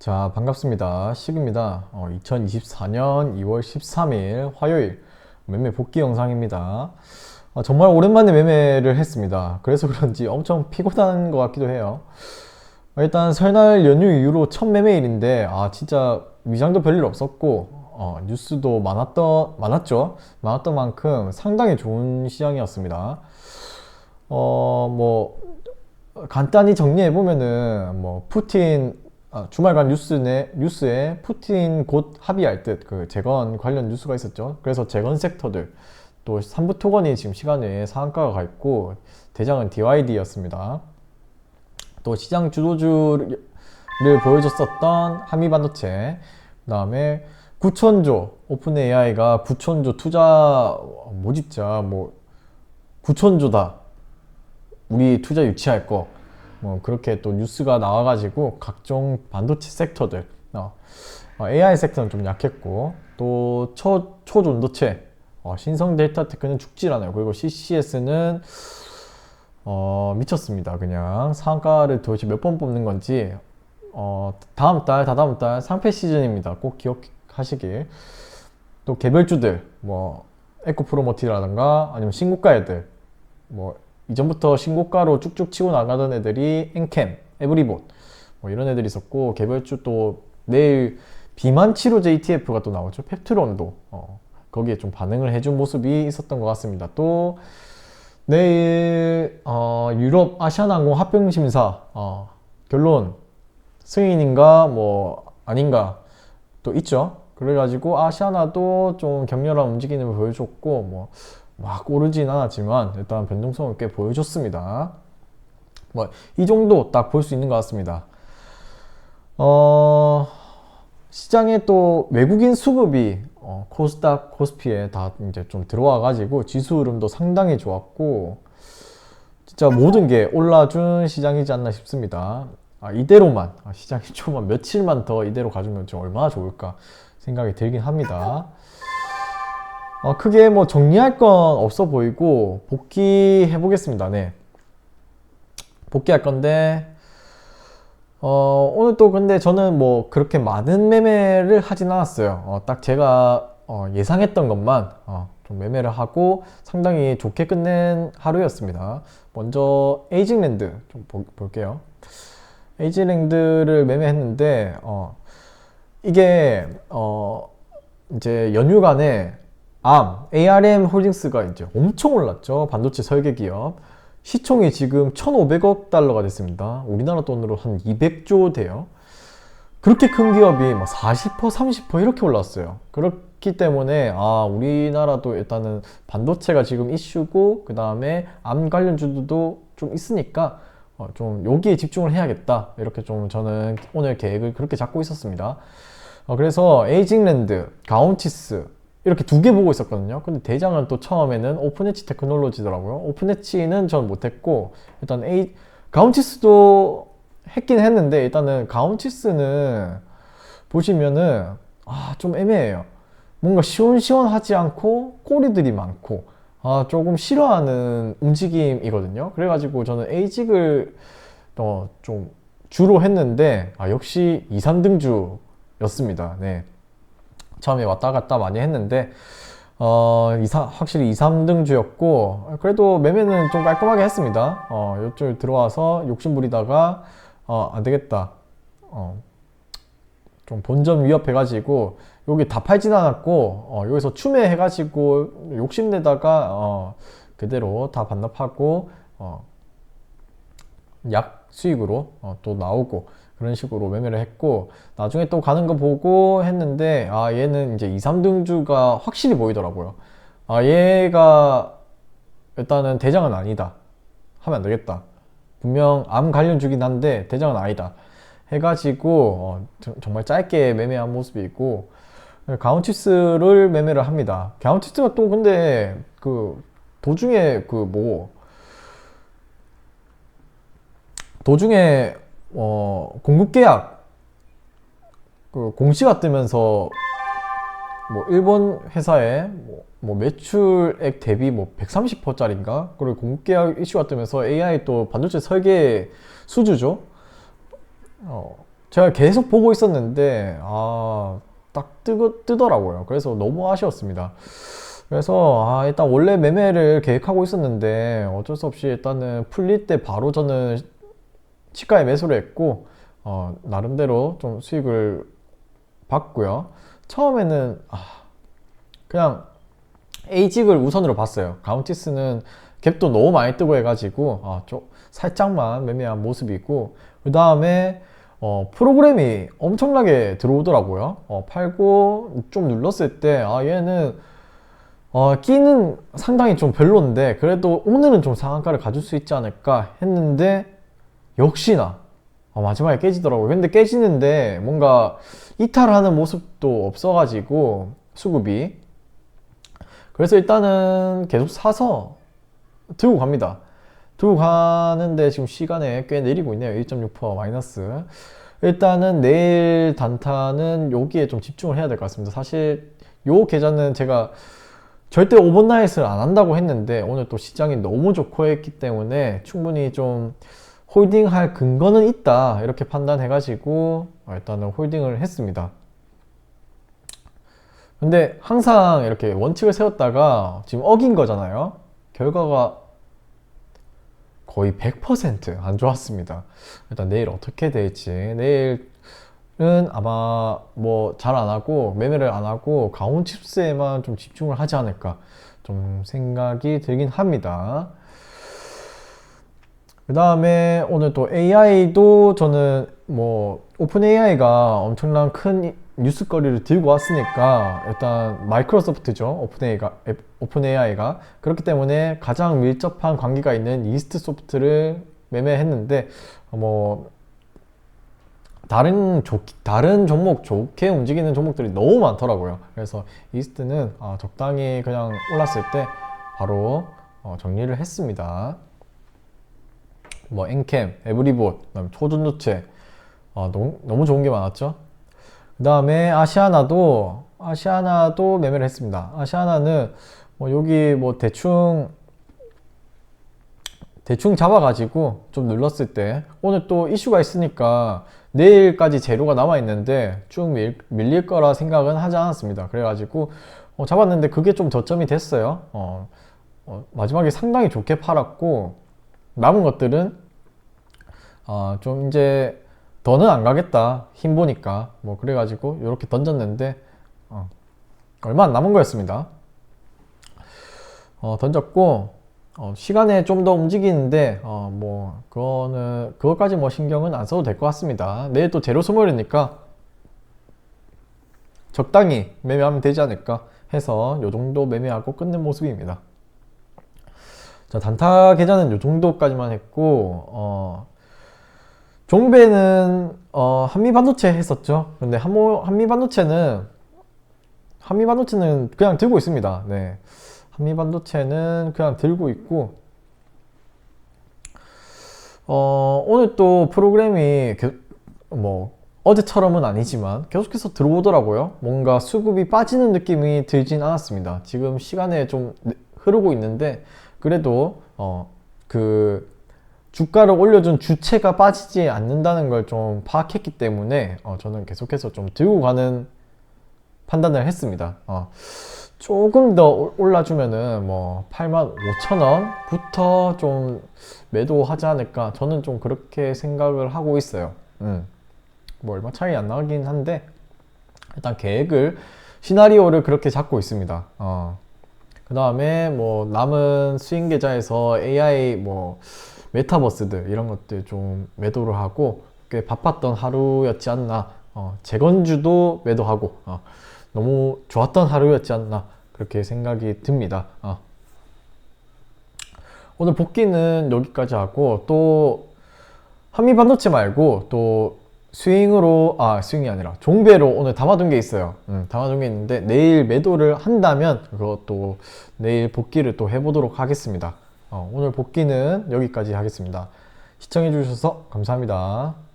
자, 반갑습니다. 식입니다. 어, 2024년 2월 13일 화요일 매매 복귀 영상입니다. 어, 정말 오랜만에 매매를 했습니다. 그래서 그런지 엄청 피곤한 것 같기도 해요. 어, 일단 설날 연휴 이후로 첫 매매일인데, 아, 진짜 위장도 별일 없었고, 어, 뉴스도 많았던, 많았죠? 많았던 만큼 상당히 좋은 시장이었습니다. 어, 뭐, 간단히 정리해 보면은 뭐 푸틴 아, 주말간 뉴스에 뉴스에 푸틴 곧 합의할 듯 그 재건 관련 뉴스가 있었죠. 그래서 재건 섹터들 또 삼부 토건이 지금 시간 외에 상한가가 가 있고 대장은 DYD였습니다. 또 시장 주도주를 보여줬었던 한미 반도체 그 다음에 9천조 오픈 AI가 9천조 투자 모집자 뭐 9천조다 우리 투자 유치할 거, 뭐 그렇게 또 뉴스가 나와가지고 각종 반도체 섹터들, 어, 어, AI 섹터는 좀 약했고 또 초, 초전도체, 어, 신성 데이터 테크는 죽질 않아요. 그리고 CCS는 어, 미쳤습니다. 그냥 상가를 도대체 몇 번 뽑는 건지 어, 다음 달, 다다음 달 상패 시즌입니다. 꼭 기억하시길. 또 개별주들, 뭐 에코프로모티라든가 아니면 신고가 애들, 뭐 이전부터 신고가로 쭉쭉 치고 나가던 애들이 엔캠, 에브리봇 뭐 이런 애들이 있었고 개별주 또 내일 비만 치료제 ETF가 또 나오죠. 펩트론도 어, 거기에 좀 반응을 해준 모습이 있었던 것 같습니다. 또 내일 어, 유럽 아시아나항공 합병 심사 어, 결론 승인인가 뭐 아닌가 또 있죠. 그래가지고 아시아나도 좀 격렬한 움직임을 보여줬고 뭐 막 오르진 않았지만 일단 변동성을 꽤 보여줬습니다. 뭐 이 정도 딱 볼 수 있는 것 같습니다. 어, 시장에 또 외국인 수급이 어, 코스닥, 코스피에 다 이제 좀 들어와 가지고 지수 흐름도 상당히 좋았고 진짜 모든 게 올라준 시장이지 않나 싶습니다. 아, 이대로만 아, 시장이 좀만 며칠만 더 이대로 가주면 좀 얼마나 좋을까 생각이 들긴 합니다. 어, 크게 뭐 정리할 건 없어 보이고 복귀해 보겠습니다. 네. 복귀할 건데 어, 오늘 또 근데 저는 뭐 그렇게 많은 매매를 하진 않았어요. 어, 딱 제가 어, 예상했던 것만 어, 좀 매매를 하고 상당히 좋게 끝낸 하루였습니다. 먼저 에이징랜드 좀 보, 볼게요. 에이징랜드를 매매했는데 어, 이게 어, 이제 연휴간에 암, ARM 홀딩스가 이제 엄청 올랐죠. 반도체 설계 기업. 시총이 지금 1,500억 달러가 됐습니다. 우리나라 돈으로 한 200조 돼요. 그렇게 큰 기업이 뭐 40%, 30% 이렇게 올랐어요. 그렇기 때문에 아 우리나라도 일단은 반도체가 지금 이슈고 그 다음에 암 관련주도 좀 있으니까 어, 좀 여기에 집중을 해야겠다 이렇게 좀 저는 오늘 계획을 그렇게 잡고 있었습니다. 어, 그래서 에이징랜드, 가온치스 이렇게 두 개 보고 있었거든요. 근데 대장은 또 처음에는 오픈엣지 테크놀로지더라고요. 오픈엣지는 전 못했고 일단 A 가운치스도 했긴 했는데 일단은 가운치스는 보시면은 아 좀 애매해요. 뭔가 시원시원하지 않고 꼬리들이 많고 아 조금 싫어하는 움직임이거든요. 그래가지고 저는 에이직을 어 좀 주로 했는데 아 역시 2, 3등주였습니다. 네. 처음에 왔다 갔다 많이 했는데 어, 2, 3, 확실히 2, 3등 주였고 그래도 매매는 좀 깔끔하게 했습니다. 어, 요쪽 들어와서 욕심 부리다가 어, 안 되겠다. 어, 좀 본전 위협해가지고 여기 다 팔진 않았고 어, 여기서 추매해가지고 욕심내다가 어, 그대로 다 반납하고 어, 약 수익으로 어, 또 나오고 그런 식으로 매매를 했고 나중에 또 가는 거 보고 했는데 아 얘는 이제 2, 3등주가 확실히 보이더라고요. 아 얘가 일단은 대장은 아니다. 하면 안 되겠다. 분명 암 관련주긴 한데 대장은 아니다. 해가지고 어, 정말 짧게 매매한 모습이 있고 가운치스를 매매를 합니다. 가운치스가 또 근데 그 도중에 그 뭐 도중에 어, 공급 계약 그 공시가 뜨면서 뭐 일본 회사의 뭐, 뭐 매출액 대비 뭐 130%짜리인가 그리고 공급 계약 이슈가 뜨면서 AI 또 반도체 설계 수주죠. 어, 제가 계속 보고 있었는데 아 딱 뜨거 뜨더라고요. 그래서 너무 아쉬웠습니다. 그래서 아 일단 원래 매매를 계획하고 있었는데 어쩔 수 없이 일단은 풀릴 때 바로 저는 시가에 매수를 했고 어, 나름대로 좀 수익을 봤고요. 처음에는 아, 그냥 에이직을 우선으로 봤어요. 가운티스는 갭도 너무 많이 뜨고 해가지고 아, 좀 살짝만 매매한 모습이고 그 다음에 어, 프로그램이 엄청나게 들어오더라고요. 어, 팔고 좀 눌렀을 때 아, 얘는 어, 끼는 상당히 좀 별론데 그래도 오늘은 좀 상한가를 가질 수 있지 않을까 했는데 역시나 어, 마지막에 깨지더라고요. 근데 깨지는데 뭔가 이탈하는 모습도 없어가지고 수급이 그래서 일단은 계속 사서 들고 갑니다. 들고 가는데 지금 시간에 꽤 내리고 있네요. 1.6% 마이너스. 일단은 내일 단타는 여기에 좀 집중을 해야 될 것 같습니다. 사실 요 계좌는 제가 절대 오버나잇을 안 한다고 했는데 오늘 또 시장이 너무 좋고 했기 때문에 충분히 좀 홀딩할 근거는 있다 이렇게 판단해가지고 일단은 홀딩을 했습니다. 근데 항상 이렇게 원칙을 세웠다가 지금 어긴 거잖아요. 결과가 거의 100%안 좋았습니다. 일단 내일 어떻게 될지 내일은 아마 뭐 잘 안 하고 매매를 안 하고 가온 칩스에만 좀 집중을 하지 않을까 좀 생각이 들긴 합니다. 그 다음에 오늘 또 AI도 저는 뭐 오픈 AI가 엄청난 큰 뉴스거리를 들고 왔으니까 일단 마이크로소프트죠 오픈 AI가 오픈 AI가 그렇기 때문에 가장 밀접한 관계가 있는 이스트 소프트를 매매했는데 뭐 다른 좋 다른 종목 좋게 움직이는 종목들이 너무 많더라고요. 그래서 이스트는 아, 적당히 그냥 올랐을 때 바로 어, 정리를 했습니다. 뭐 엔캠, 에브리봇, 그다음에 초전도체 어, 너무, 너무 좋은 게 많았죠. 그 다음에 아시아나도 아시아나도 매매를 했습니다. 아시아나는 뭐 여기 뭐 대충 대충 잡아가지고 좀 눌렀을 때 오늘 또 이슈가 있으니까 내일까지 재료가 남아 있는데 쭉 밀, 밀릴 거라 생각은 하지 않았습니다. 그래가지고 어, 잡았는데 그게 좀 저점이 됐어요. 어, 어, 마지막에 상당히 좋게 팔았고 남은 것들은 어, 좀 이제 더는 안 가겠다 힘 보니까 뭐 그래가지고 이렇게 던졌는데 어, 얼마 안 남은 거였습니다. 어, 던졌고 어, 시간에 좀 더 움직이는데 어, 뭐 그거는 그것까지 뭐 신경은 안 써도 될 것 같습니다. 내일 또 재료 소멸이니까 적당히 매매하면 되지 않을까 해서 요 정도 매매하고 끝낸 모습입니다. 자 단타 계좌는 요 정도까지만 했고 어, 종배는 어, 한미 반도체 했었죠. 근데 한모, 한미 반도체는 한미 반도체는 그냥 들고 있습니다. 네. 한미 반도체는 그냥 들고 있고 어, 오늘 또 프로그램이 게, 뭐 어제처럼은 아니지만 계속해서 들어오더라고요. 뭔가 수급이 빠지는 느낌이 들진 않았습니다. 지금 시간에 좀 흐르고 있는데 그래도 어, 그 주가를 올려준 주체가 빠지지 않는다는 걸 좀 파악했기 때문에 어, 저는 계속해서 좀 들고 가는 판단을 했습니다. 어, 조금 더 올라주면은 뭐 8만 5천 원부터 좀 매도하지 않을까 저는 좀 그렇게 생각을 하고 있어요. 음. 뭐 얼마 차이 안 나긴 한데 일단 계획을 시나리오를 그렇게 잡고 있습니다. 어. 그 다음에 뭐 남은 스윙 계좌에서 AI 뭐 메타버스들 이런 것들 좀 매도를 하고 꽤 바빴던 하루였지 않나. 어, 재건주도 매도하고 어, 너무 좋았던 하루였지 않나 그렇게 생각이 듭니다. 어. 오늘 복귀는 여기까지 하고 또 한미 반도체 말고 또 스윙으로 아 스윙이 아니라 종배로 오늘 담아둔 게 있어요. 음, 담아둔 게 있는데 내일 매도를 한다면 그것도 내일 복귀를 또 해보도록 하겠습니다. 어, 오늘 복귀는 여기까지 하겠습니다. 시청해 주셔서 감사합니다.